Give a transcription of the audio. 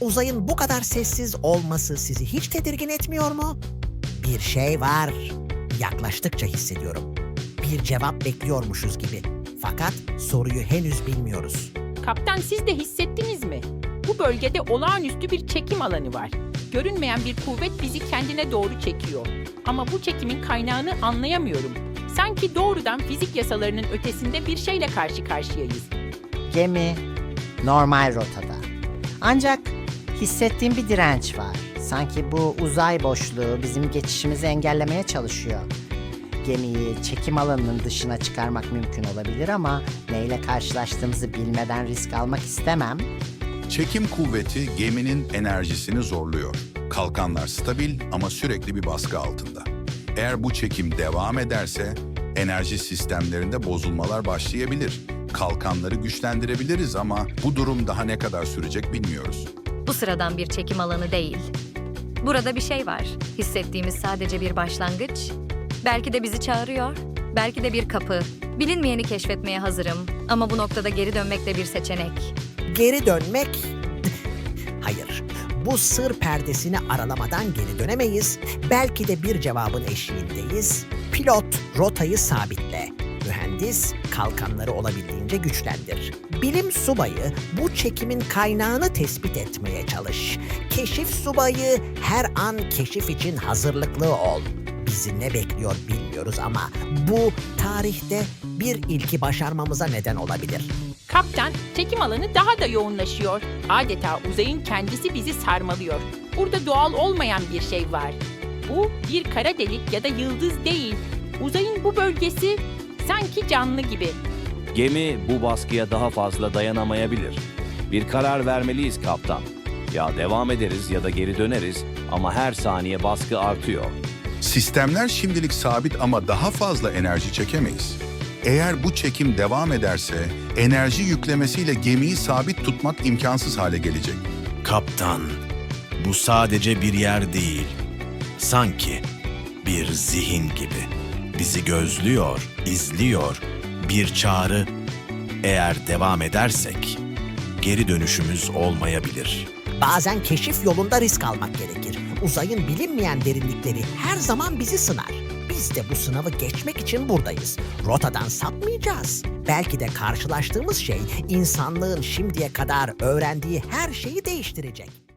Uzayın bu kadar sessiz olması sizi hiç tedirgin etmiyor mu? Bir şey var. Yaklaştıkça hissediyorum. Bir cevap bekliyormuşuz gibi. Fakat soruyu henüz bilmiyoruz. Kaptan siz de hissettiniz mi? Bu bölgede olağanüstü bir çekim alanı var. Görünmeyen bir kuvvet bizi kendine doğru çekiyor. Ama bu çekimin kaynağını anlayamıyorum. Sanki doğrudan fizik yasalarının ötesinde bir şeyle karşı karşıyayız. Gemi normal rotada. Ancak hissettiğim bir direnç var. Sanki bu uzay boşluğu bizim geçişimizi engellemeye çalışıyor. Gemiyi çekim alanının dışına çıkarmak mümkün olabilir ama neyle karşılaştığımızı bilmeden risk almak istemem. Çekim kuvveti geminin enerjisini zorluyor. Kalkanlar stabil ama sürekli bir baskı altında. Eğer bu çekim devam ederse enerji sistemlerinde bozulmalar başlayabilir. Kalkanları güçlendirebiliriz ama bu durum daha ne kadar sürecek bilmiyoruz. Bu sıradan bir çekim alanı değil. Burada bir şey var. Hissettiğimiz sadece bir başlangıç. Belki de bizi çağırıyor. Belki de bir kapı. Bilinmeyeni keşfetmeye hazırım. Ama bu noktada geri dönmek de bir seçenek. Geri dönmek... Hayır. Bu sır perdesini aralamadan geri dönemeyiz. Belki de bir cevabın eşiğindeyiz. Pilot rotayı sabitle. Mühendis kalkanları olabildiğince güçlendir. Bilim subayı bu çekimin kaynağını tespit etmeye çalış. Keşif subayı her an keşif için hazırlıklı ol. Bizi ne bekliyor bilmiyoruz ama bu tarihte bir ilki başarmamıza neden olabilir. Kaptan, çekim alanı daha da yoğunlaşıyor. Adeta uzayın kendisi bizi sarmalıyor. Burada doğal olmayan bir şey var. Bu bir kara delik ya da yıldız değil. Uzayın bu bölgesi sanki canlı gibi. Gemi bu baskıya daha fazla dayanamayabilir. Bir karar vermeliyiz kaptan. Ya devam ederiz ya da geri döneriz ama her saniye baskı artıyor. Sistemler şimdilik sabit ama daha fazla enerji çekemeyiz. Eğer bu çekim devam ederse enerji yüklemesiyle gemiyi sabit tutmak imkansız hale gelecek. Kaptan, bu sadece bir yer değil. Sanki bir zihin gibi. Bizi gözlüyor, izliyor. Bir çağrı. Eğer devam edersek geri dönüşümüz olmayabilir. Bazen keşif yolunda risk almak gerekir. Uzayın bilinmeyen derinlikleri her zaman bizi sınar. Biz de bu sınavı geçmek için buradayız. Rotadan sapmayacağız. Belki de karşılaştığımız şey insanlığın şimdiye kadar öğrendiği her şeyi değiştirecek.